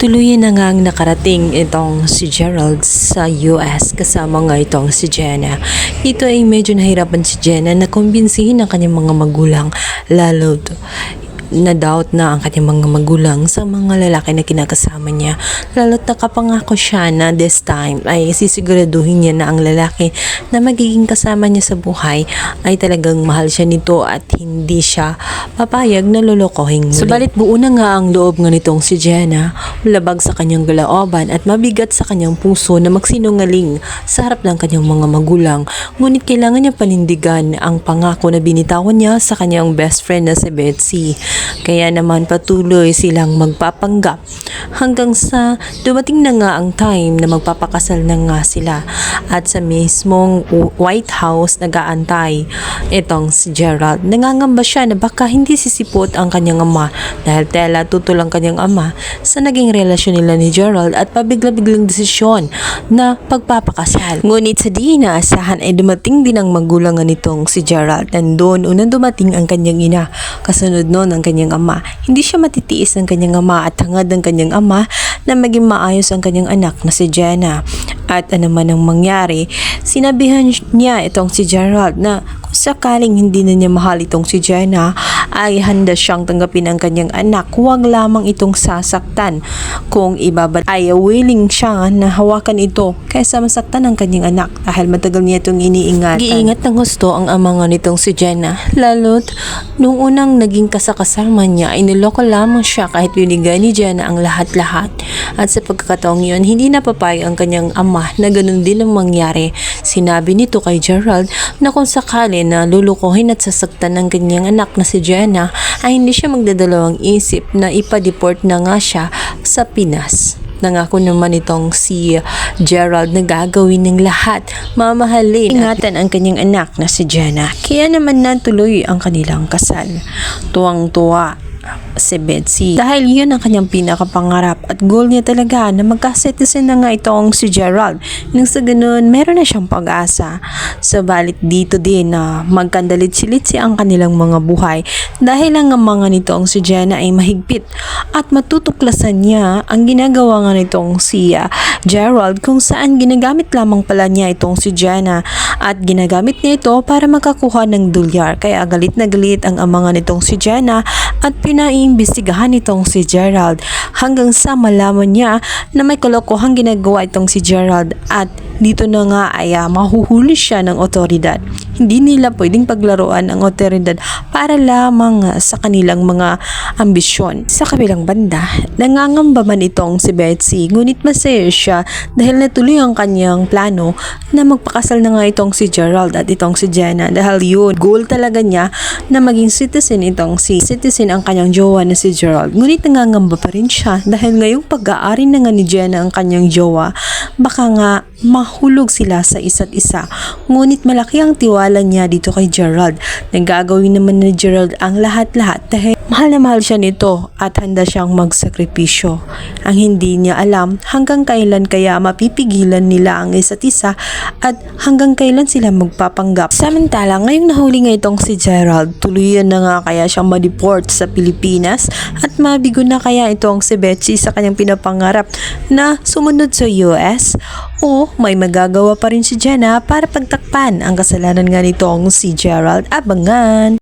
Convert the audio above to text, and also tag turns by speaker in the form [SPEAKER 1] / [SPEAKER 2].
[SPEAKER 1] Tuluyan na nga ang nakarating itong si Gerald sa US kasama nga itong si Jenna. Ito ay medyo nahirapan si Jenna na kumbinsihin ang kanyang mga magulang lalo to na ang kanyang mga magulang sa mga lalaki na kinakasama niya. Lalo't nakapangako siya na this time ay sisiguraduhin niya na ang lalaki na magiging kasama niya sa buhay ay talagang mahal siya nito at hindi siya papayag na lolokohin muli. Subalit buo na nga ang loob nga nitong si Jenna, labag sa kanyang galaoban at mabigat sa kanyang puso na magsinungaling sa harap ng kanyang mga magulang. Ngunit kailangan niya panindigan ang pangako na binitawan niya sa kanyang best friend na si Betsy. Kaya naman patuloy silang magpapanggap hanggang sa dumating na nga ang time na magpapakasal na nga sila at sa mismong White House nagaantay itong si Gerald. Nangangamba siya na baka hindi sisipot ang kanyang ama dahil tela tutol ang kanyang ama sa naging relasyon nila ni Gerald at pabigla-biglang desisyon na pagpapakasal. Ngunit sa di inaasahan ay dumating din ang magulang nitong si Gerald. Nandun unang dumating ang kanyang ina. Kasunod noon ang kanyang ama. Hindi siya matitiis ng kanyang ama at hangad ng kanyang ama na maging maayos ang kanyang anak na si Jenna. At ano man ang mangyari, sinabihan niya itong si Gerald na kung sakaling hindi na niya mahal itong si Jenna, ay handa siyang tanggapin ang kanyang anak. Huwag lamang itong sasaktan. Kung ibabad ay willing siya na hawakan ito kaysa masaktan ang kanyang anak dahil matagal niya itong iniingatan. Giingat ng gusto ang ama nga nitong si Jenna. Lalo't nung unang naging kasakasama niya ay niloko lamang siya kahit binigay ni Jenna ang lahat-lahat. At sa pagkakataong yun, hindi napapayag ang kanyang ama na ganun din ang mangyari. Sinabi nito kay Gerald na kung sakali na lulukohin at sasaktan ng kanyang anak na si Jenna ay hindi siya magdadalawang isip na ipa-deport na nga siya sa Pinas. Nangako naman itong si Gerald na gagawin ng lahat, mamahalin, ingatan ang kanyang anak na si Jenna. Kaya naman natuloy ang kanilang kasal. Tuwang-tuwa si Betsy. Dahil yun ang kanyang pinakapangarap at goal niya talaga na magka-citizen na nga itong si Gerald. Nang sa ganun, meron na siyang pag-asa. Sabalit dito din na magkandalit-silitsi ang kanilang mga buhay dahil ang mga nitong si Jenna ay mahigpit at matutuklasan niya ang ginagawa nga nitong si ah, Gerald kung saan ginagamit lamang pala niya itong si Jenna at ginagamit niya ito para makakuha ng dolyar. Kaya galit na galit ang ama nga nitong si Jenna at pinaiimbestigahan itong si Gerald hanggang sa malaman niya na may kalokohang ginagawa itong si Gerald at dito na nga ay ah, mahuhuli siya ng otoridad. Hindi nila pwedeng paglaruan ang otoridad para lamang ah, sa kanilang mga ambisyon. Sa kabilang banda, nangangamba man itong si Betsy ngunit masaya siya dahil natuloy ang kanyang plano na magpakasal na nga itong si Gerald at itong si Jenna dahil yun, goal talaga niya na maging citizen itong si citizen ang kanyang jowa na si Gerald. Ngunit nangangamba pa rin siya dahil ngayong pag-aari na nga ni Jenna ang kanyang jowa, baka nga mahulog sila sa isa't isa. Ngunit malaki ang tiwala niya dito kay Gerald. Nagagawin naman ni Gerald ang lahat-lahat dahil mahal na mahal siya nito at handa siyang magsakripisyo. Ang hindi niya alam hanggang kailan kaya mapipigilan nila ang isa't isa at hanggang kailan sila magpapanggap. Samantala, ngayong nahuli nga itong si Gerald, tuluyan na nga kaya siyang ma-deport sa Pilipinas at mabigo na kaya itong si Betsy sa kanyang pinapangarap na sumunod sa US o may magagawa pa rin si Jenna para pagtakpan ang kasalanan nga nitong si Gerald Abangan.